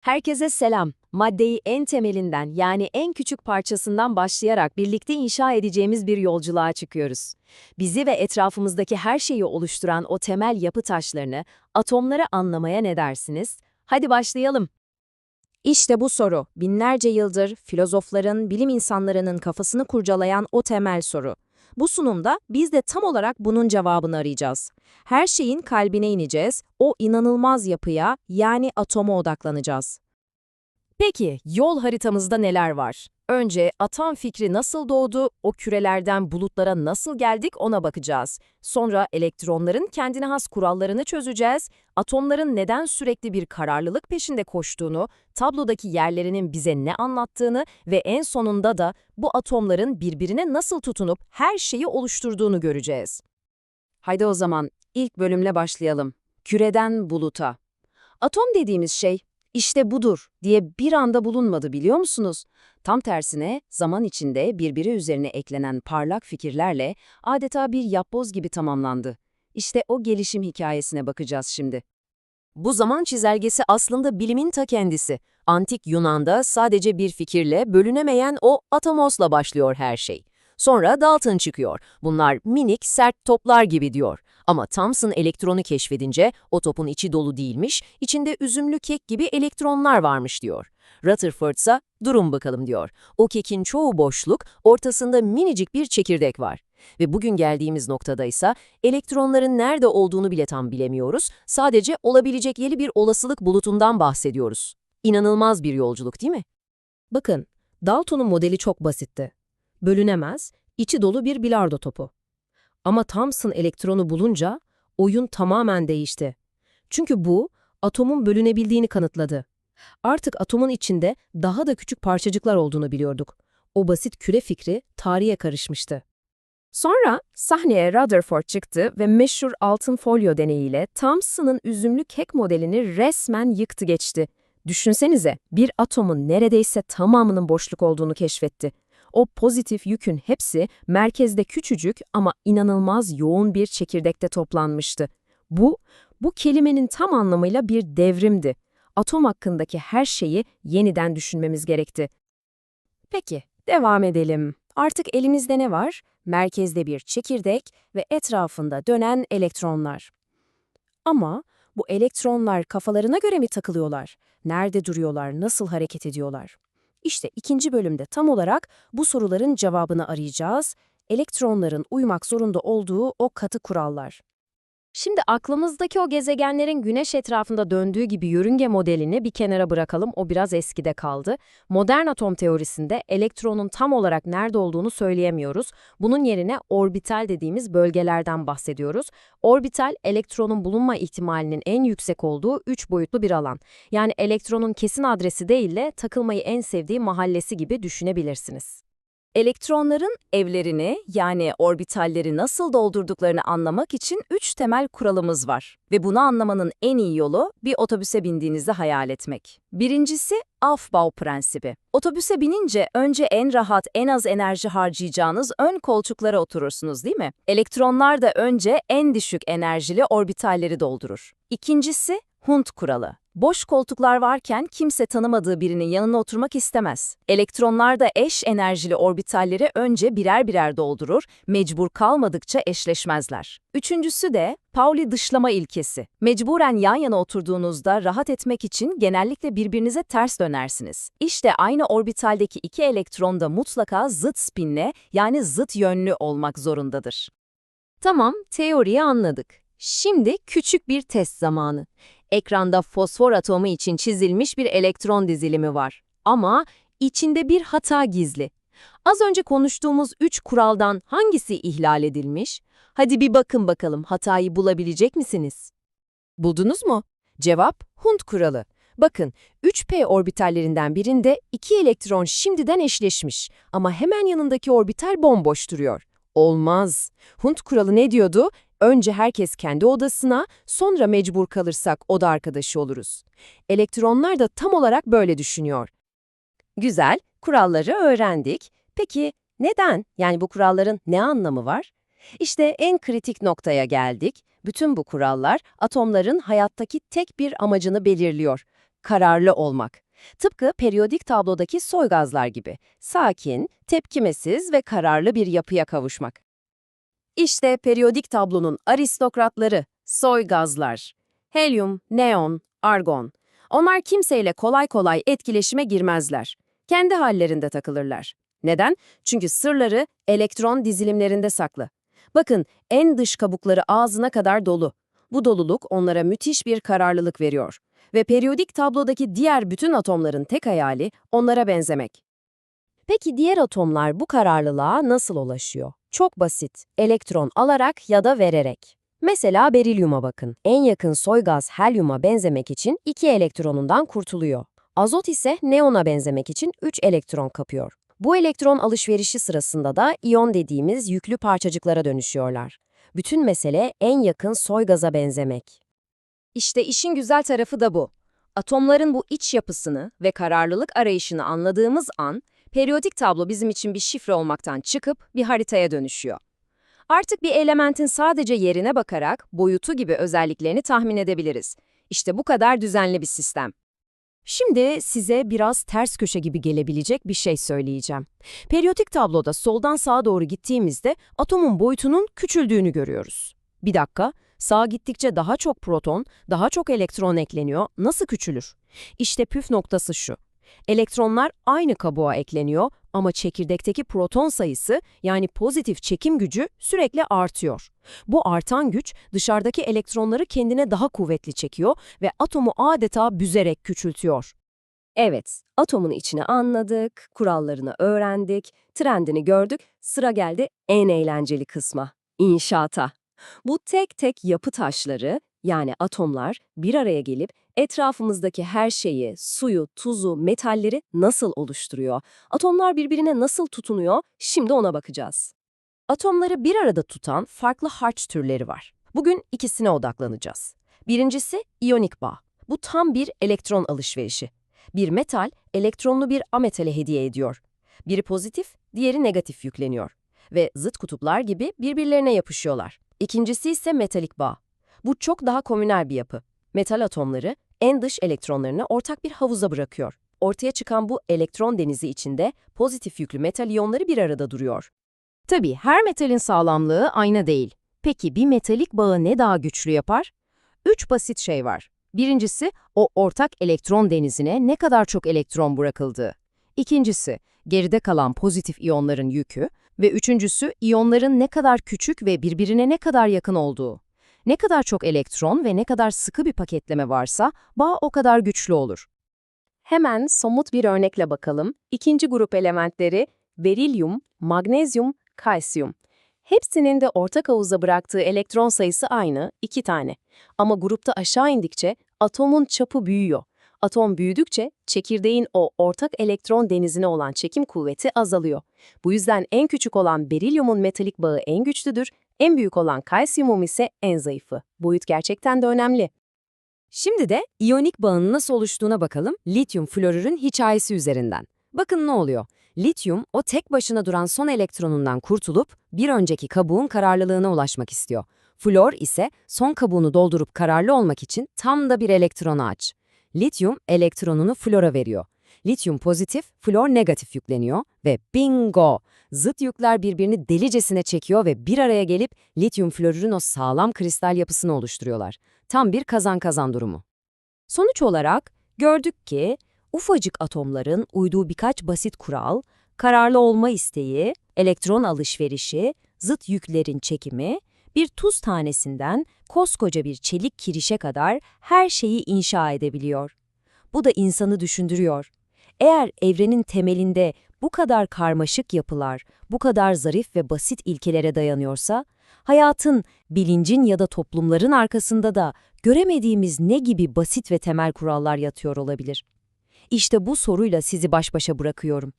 Herkese selam. Maddeyi en temelinden yani en küçük parçasından başlayarak birlikte inşa edeceğimiz bir yolculuğa çıkıyoruz. Bizi ve etrafımızdaki her şeyi oluşturan o temel yapı taşlarını, atomları anlamaya ne dersiniz? Hadi başlayalım. İşte bu soru, binlerce yıldır filozofların, bilim insanlarının kafasını kurcalayan o temel soru. Bu sunumda biz de tam olarak bunun cevabını arayacağız. Her şeyin kalbine ineceğiz, o inanılmaz yapıya yani atoma odaklanacağız. Peki, yol haritamızda neler var? Önce atom fikri nasıl doğdu, o kürelerden bulutlara nasıl geldik ona bakacağız. Sonra elektronların kendine has kurallarını çözeceğiz, atomların neden sürekli bir kararlılık peşinde koştuğunu, tablodaki yerlerinin bize ne anlattığını ve en sonunda da bu atomların birbirine nasıl tutunup her şeyi oluşturduğunu göreceğiz. Haydi o zaman ilk bölümle başlayalım. Küreden buluta. Atom dediğimiz şey işte budur diye bir anda bulunmadı biliyor musunuz? Tam tersine zaman içinde birbiri üzerine eklenen parlak fikirlerle adeta bir yapboz gibi tamamlandı. İşte o gelişim hikayesine bakacağız şimdi. Bu zaman çizelgesi aslında bilimin ta kendisi. Antik Yunan'da sadece bir fikirle bölünemeyen o atomosla başlıyor her şey. Sonra Dalton çıkıyor. Bunlar minik, sert toplar gibi diyor. Ama Thomson elektronu keşfedince o topun içi dolu değilmiş, içinde üzümlü kek gibi elektronlar varmış diyor. Rutherford ise durun bakalım diyor. O kekin çoğu boşluk, ortasında minicik bir çekirdek var. Ve bugün geldiğimiz noktada ise elektronların nerede olduğunu bile tam bilemiyoruz, sadece olabilecek yeni bir olasılık bulutundan bahsediyoruz. İnanılmaz bir yolculuk değil mi? Bakın, Dalton'un modeli çok basitti. Bölünemez, içi dolu bir bilardo topu. Ama Thomson elektronu bulunca oyun tamamen değişti. Çünkü bu, atomun bölünebildiğini kanıtladı. Artık atomun içinde daha da küçük parçacıklar olduğunu biliyorduk. O basit küre fikri tarihe karışmıştı. Sonra sahneye Rutherford çıktı ve meşhur altın folyo deneyiyle Thomson'ın üzümlü kek modelini resmen yıktı geçti. Düşünsenize, bir atomun neredeyse tamamının boşluk olduğunu keşfetti. O pozitif yükün hepsi merkezde küçücük ama inanılmaz yoğun bir çekirdekte toplanmıştı. Bu, bu kelimenin tam anlamıyla bir devrimdi. Atom hakkındaki her şeyi yeniden düşünmemiz gerekti. Peki, devam edelim. Artık elimizde ne var? Merkezde bir çekirdek ve etrafında dönen elektronlar. Ama bu elektronlar kafalarına göre mi takılıyorlar? Nerede duruyorlar? Nasıl hareket ediyorlar? İşte ikinci bölümde tam olarak bu soruların cevabını arayacağız. Elektronların uymak zorunda olduğu o katı kurallar. Şimdi aklımızdaki o gezegenlerin güneş etrafında döndüğü gibi yörünge modelini bir kenara bırakalım, o biraz eskide kaldı. Modern atom teorisinde elektronun tam olarak nerede olduğunu söyleyemiyoruz. Bunun yerine orbital dediğimiz bölgelerden bahsediyoruz. Orbital, elektronun bulunma ihtimalinin en yüksek olduğu üç boyutlu bir alan. Yani elektronun kesin adresi değil de takılmayı en sevdiği mahallesi gibi düşünebilirsiniz. Elektronların evlerini yani orbitalleri nasıl doldurduklarını anlamak için üç temel kuralımız var. Ve bunu anlamanın en iyi yolu bir otobüse bindiğinizi hayal etmek. Birincisi Aufbau prensibi. Otobüse binince önce en rahat, en az enerji harcayacağınız ön koltuklara oturursunuz değil mi? Elektronlar da önce en düşük enerjili orbitalleri doldurur. İkincisi Hund kuralı. Boş koltuklar varken kimse tanımadığı birinin yanına oturmak istemez. Elektronlar da eş enerjili orbitalleri önce birer birer doldurur, mecbur kalmadıkça eşleşmezler. Üçüncüsü de Pauli dışlama ilkesi. Mecburen yan yana oturduğunuzda rahat etmek için genellikle birbirinize ters dönersiniz. İşte aynı orbitaldeki iki elektron da mutlaka zıt spinle yani zıt yönlü olmak zorundadır. Tamam, teoriyi anladık. Şimdi küçük bir test zamanı. Ekranda fosfor atomu için çizilmiş bir elektron dizilimi var. Ama içinde bir hata gizli. Az önce konuştuğumuz üç kuraldan hangisi ihlal edilmiş? Hadi bir bakın bakalım hatayı bulabilecek misiniz? Buldunuz mu? Cevap Hund kuralı. Bakın 3p orbitallerinden birinde iki elektron şimdiden eşleşmiş ama hemen yanındaki orbital bomboş duruyor. Olmaz. Hund kuralı ne diyordu? Önce herkes kendi odasına, sonra mecbur kalırsak oda arkadaşı oluruz. Elektronlar da tam olarak böyle düşünüyor. Güzel, kuralları öğrendik. Peki neden? Yani bu kuralların ne anlamı var? İşte en kritik noktaya geldik. Bütün bu kurallar atomların hayattaki tek bir amacını belirliyor. kararlı olmak. Tıpkı periyodik tablodaki soy gazlar gibi. Sakin, tepkimesiz ve kararlı bir yapıya kavuşmak. İşte periyodik tablonun aristokratları, soy gazlar. Helyum, neon, argon. Onlar kimseyle kolay kolay etkileşime girmezler. Kendi hallerinde takılırlar. Neden? Çünkü sırları elektron dizilimlerinde saklı. Bakın en dış kabukları ağzına kadar dolu. Bu doluluk onlara müthiş bir kararlılık veriyor. Ve periyodik tablodaki diğer bütün atomların tek hayali onlara benzemek. Peki diğer atomlar bu kararlılığa nasıl ulaşıyor? Çok basit. Elektron alarak ya da vererek. Mesela berilyuma bakın. En yakın soy gaz helyuma benzemek için iki elektronundan kurtuluyor. Azot ise neona benzemek için 3 elektron kapıyor. Bu elektron alışverişi sırasında da iyon dediğimiz yüklü parçacıklara dönüşüyorlar. Bütün mesele en yakın soy gaza benzemek. İşte işin güzel tarafı da bu. Atomların bu iç yapısını ve kararlılık arayışını anladığımız an, periyodik tablo bizim için bir şifre olmaktan çıkıp bir haritaya dönüşüyor. Artık bir elementin sadece yerine bakarak boyutu gibi özelliklerini tahmin edebiliriz. İşte bu kadar düzenli bir sistem. Şimdi size biraz ters köşe gibi gelebilecek bir şey söyleyeceğim. Periyodik tabloda soldan sağa doğru gittiğimizde atomun boyutunun küçüldüğünü görüyoruz. Bir dakika, sağa gittikçe daha çok proton, daha çok elektron ekleniyor. Nasıl küçülür? İşte püf noktası şu. Elektronlar aynı kabuğa ekleniyor ama çekirdekteki proton sayısı yani pozitif çekim gücü sürekli artıyor. Bu artan güç dışarıdaki elektronları kendine daha kuvvetli çekiyor ve atomu adeta büzerek küçültüyor. Evet, atomun içini anladık, kurallarını öğrendik, trendini gördük, sıra geldi en eğlenceli kısma, inşaata. Bu tek tek yapı taşları, yani atomlar bir araya gelip etrafımızdaki her şeyi, suyu, tuzu, metalleri nasıl oluşturuyor? Atomlar birbirine nasıl tutunuyor? Şimdi ona bakacağız. Atomları bir arada tutan farklı harç türleri var. Bugün ikisine odaklanacağız. Birincisi iyonik bağ. Bu tam bir elektron alışverişi. Bir metal, elektronlu bir ametale hediye ediyor. Biri pozitif, diğeri negatif yükleniyor. Ve zıt kutuplar gibi birbirlerine yapışıyorlar. İkincisi ise metalik bağ. Bu çok daha komünel bir yapı. Metal atomları en dış elektronlarını ortak bir havuza bırakıyor. Ortaya çıkan bu elektron denizi içinde pozitif yüklü metal iyonları bir arada duruyor. Tabii her metalin sağlamlığı aynı değil. Peki bir metalik bağı ne daha güçlü yapar? Üç basit şey var. Birincisi, o ortak elektron denizine ne kadar çok elektron bırakıldığı. İkincisi, geride kalan pozitif iyonların yükü. Ve üçüncüsü, iyonların ne kadar küçük ve birbirine ne kadar yakın olduğu. Ne kadar çok elektron ve ne kadar sıkı bir paketleme varsa bağ o kadar güçlü olur. Hemen somut bir örnekle bakalım. İkinci grup elementleri berilyum, magnezyum, kalsiyum. Hepsinin de ortak havuza bıraktığı elektron sayısı aynı, iki tane. Ama grupta aşağı indikçe atomun çapı büyüyor. Atom büyüdükçe çekirdeğin o ortak elektron denizine olan çekim kuvveti azalıyor. Bu yüzden en küçük olan berilyumun metalik bağı en güçlüdür, en büyük olan kalsiyumum ise en zayıfı. Boyut gerçekten de önemli. Şimdi de iyonik bağın nasıl oluştuğuna bakalım lityum florürün hikayesi üzerinden. Bakın ne oluyor? Lityum o tek başına duran son elektronundan kurtulup bir önceki kabuğun kararlılığına ulaşmak istiyor. Flor ise son kabuğunu doldurup kararlı olmak için tam da bir elektrona aç. Lityum elektronunu flora veriyor. Lityum pozitif, flor negatif yükleniyor ve bingo! Zıt yükler birbirini delicesine çekiyor ve bir araya gelip lityum florürün o sağlam kristal yapısını oluşturuyorlar. Tam bir kazan-kazan durumu. Sonuç olarak gördük ki ufacık atomların uyduğu birkaç basit kural, kararlı olma isteği, elektron alışverişi, zıt yüklerin çekimi, bir tuz tanesinden koskoca bir çelik kirişe kadar her şeyi inşa edebiliyor. Bu da insanı düşündürüyor. Eğer evrenin temelinde bu kadar karmaşık yapılar, bu kadar zarif ve basit ilkelere dayanıyorsa, hayatın, bilincin ya da toplumların arkasında da göremediğimiz ne gibi basit ve temel kurallar yatıyor olabilir? İşte bu soruyla sizi baş başa bırakıyorum.